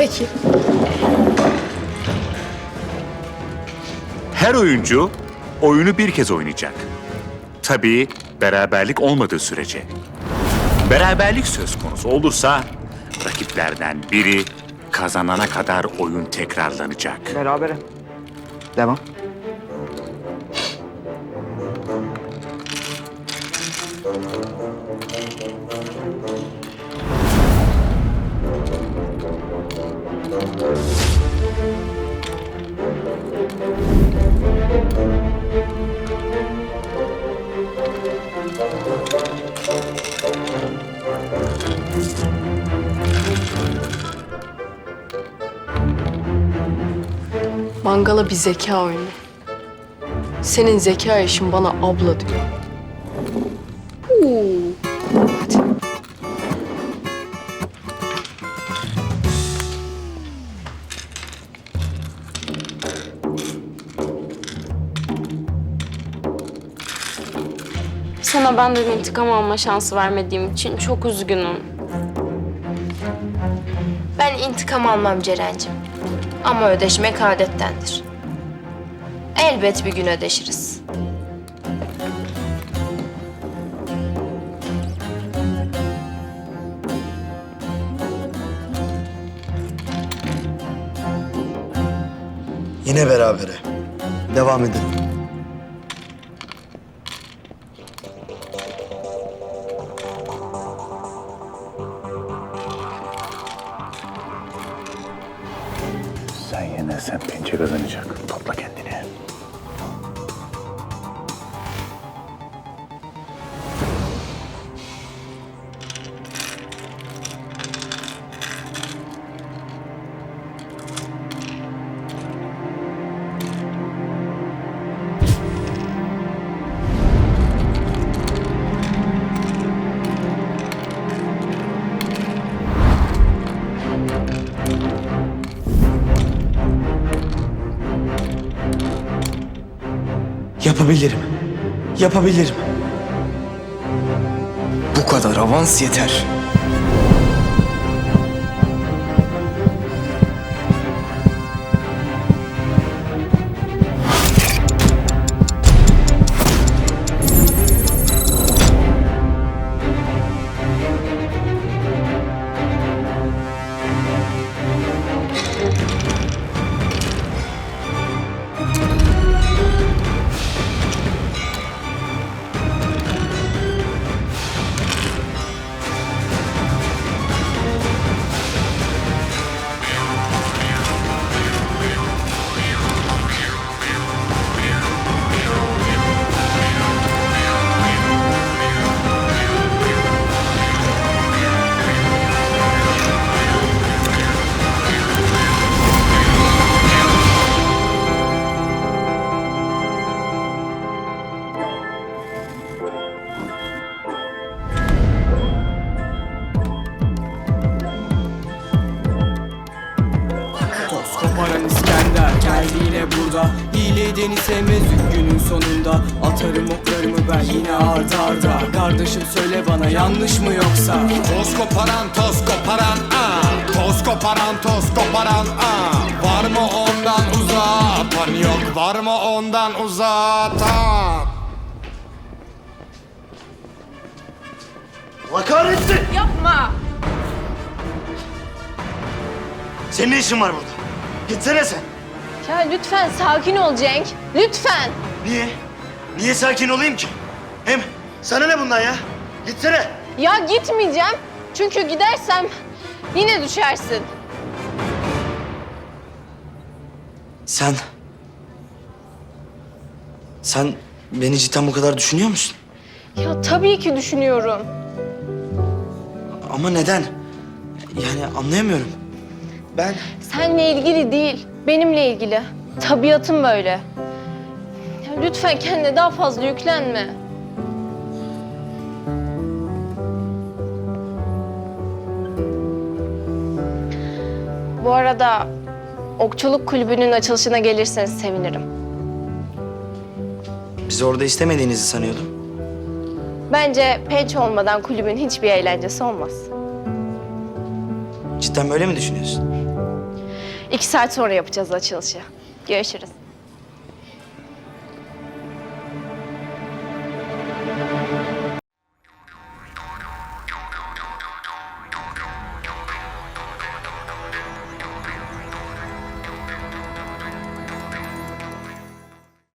Peki. Her oyuncu oyunu bir kez oynayacak. Tabii beraberlik olmadığı sürece. Beraberlik söz konusu olursa rakiplerden biri kazanana kadar oyun tekrarlanacak. Berabere. Devam. Mangala bir zeka oyunu. Senin zeka yaşın bana abla diyor. Huu. Sana benden intikam alma şansı vermediğim için çok üzgünüm. Ben intikam almam Ceren'cim. Ama ödeşmek adettendir. Elbet bir gün ödeşiriz. Yine berabere. Devam edelim. Sen pençe kazanacak. Yapabilirim. Yapabilirim. Bu kadar avans yeter. Koparan İskender geldi yine burada. Hile edeni sevmez günün sonunda. Atarım oklarımı ben yine arda arda Kardeşim söyle bana yanlış mı yoksa? Toz koparan toz koparan aa Toz koparan toz koparan aa Var mı ondan uzatan yok? Var mı ondan uzatan Allah kahretsin! Yapma! Senin ne işin var burada? Gitsene sen. Ya lütfen sakin ol Cenk. Lütfen. Niye? Niye sakin olayım ki? Hem sana ne bundan ya? Gitsene. Ya gitmeyeceğim. Çünkü gidersem yine düşersin. Sen... Sen beni cidden bu kadar düşünüyor musun? Ya tabii ki düşünüyorum. Ama neden? Yani anlayamıyorum. Ben... Seninle ilgili değil, benimle ilgili. Tabiatım böyle. Ya lütfen kendine daha fazla yüklenme. Bu arada okçuluk kulübünün açılışına gelirseniz sevinirim. Bizi orada istemediğinizi sanıyordum. Bence penç olmadan kulübün hiçbir eğlencesi olmaz. Cidden böyle mi düşünüyorsun? İki saat sonra yapacağız açılışı. Görüşürüz.